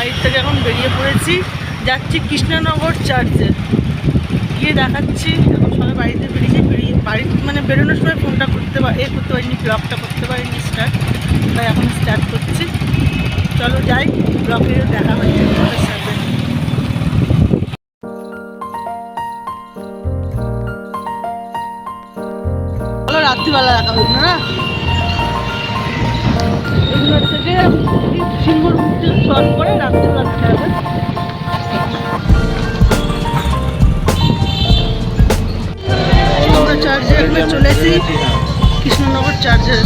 বাড়ির থেকে এখন বেরিয়ে পড়েছি। যাচ্ছি কৃষ্ণনগর চার্চে গিয়ে দেখাচ্ছি, এখন সবাই বাড়িতে বেরিয়েছি বেরিয়ে, বাড়ি মানে বেরোনোর সময় ফোনটা করতে এ করতে পারিনি ব্লগটা করতে পারিনি স্টার্ট তাই এখন স্টার্ট করছি। চলো যাই ব্লগে দেখা হচ্ছে সাথে। রাত্রিবেলা দেখা হবে না? এগুলোর থেকে মুখে শর্ট করে এখানে চলে এসেছি কৃষ্ণনগর চার্জের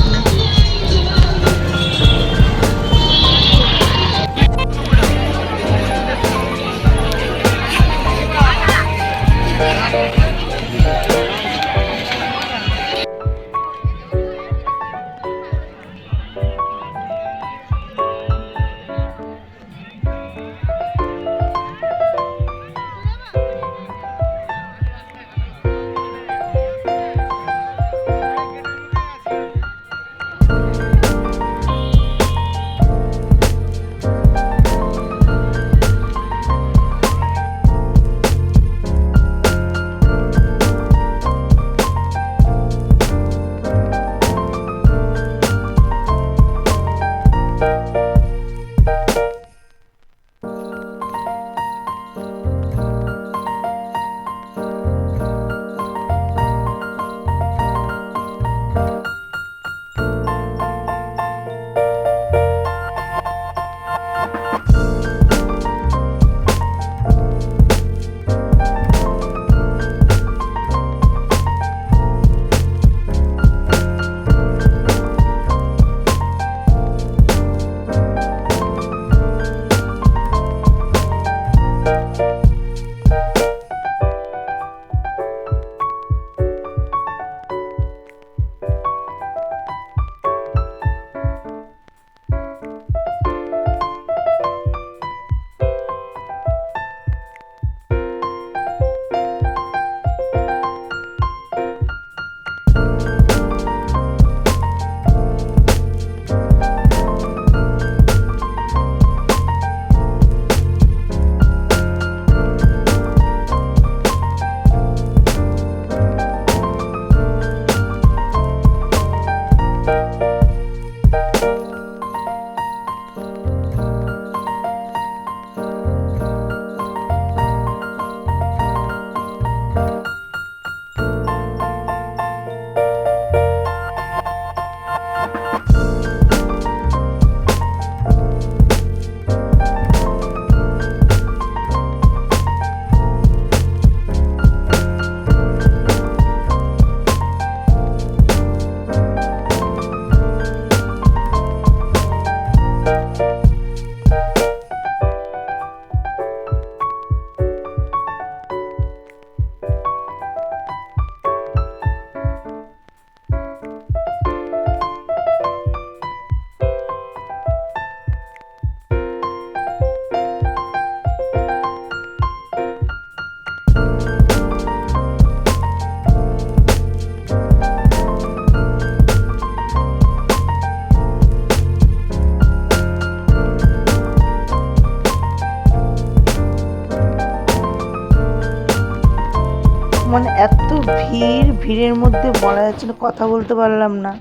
মানে এত ভিড়, ভিড়ের মধ্যে বলা যাচ্ছে না, কথা বলতে পারলাম না।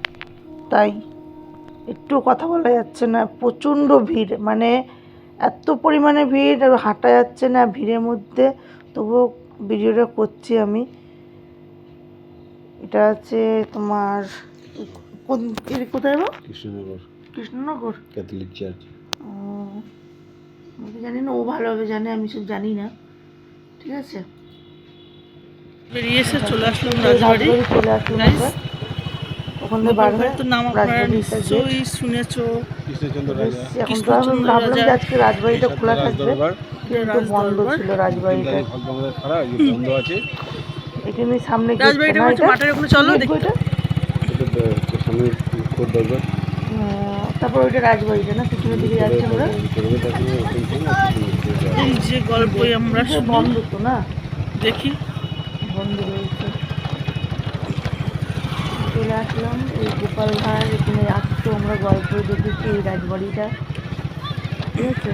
তাই একটু কথা বলা যাচ্ছে না, প্রচণ্ড ভিড়। মানে এত পরিমাণে ভিড়, আর হাঁটা যাচ্ছে না ভিড়ের মধ্যে। তবুও ভিডিওটা করছি আমি। এটা আছে তোমার কোন এর কোথায় গো? কৃষ্ণনগর। কৃষ্ণনগর? Catholic church. ও, আমি তো জানি না ও ভালো হবে জানে আমি সব জানি না। ঠিক আছে? বেরিয়ে এসে চলে আসলাম রাজবাড়ি। চলে আসলাম থেকে বার হয়ে তো নাম আপনারা শুনেছো। ভাবলাম আজকে রাজবাড়িটা খোলা থাকবে কিন্তু বন্ধ ছিল রাজবাড়িটা। বন্ধ আছে। এখানে সামনে রাজবাড়িটা? মাঠের ওখানে চলো দেখব এটা? এটা তো সামনে কোট দরবার। তারপর ওইটা রাজবাড়িটা না পিছনের দিকে যাচ্ছে আমরা? এই যে গল্পই আমরা বন্ধ তো না? দেখি। বন্ধ রয়েছে। চলে আসলাম। এই গোপাল ভাঁড়, এখানে আসতো আমরা গল্প দেখেছি এই রাজবাড়িটা। ঠিক আছে?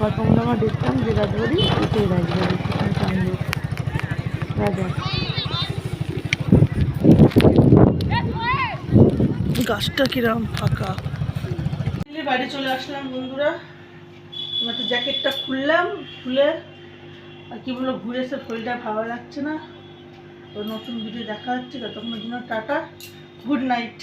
গল্পগুলো আমরা দেখতাম যে রাজবাড়ি, এটাই রাজবাড়ি। সামনে রাজা গাছটা কিরম ফাঁকা। বাড়ি চলে আসলাম বন্ধুরা। এবার তো জ্যাকেটটা খুললাম, খুলে, আর কি বলব, ঘুরে এসে শরীরটা ভালো লাগছে না। তো নতুন ভিডিও দেখা হচ্ছে ততক্ষণের জন্য টাটা গুড নাইট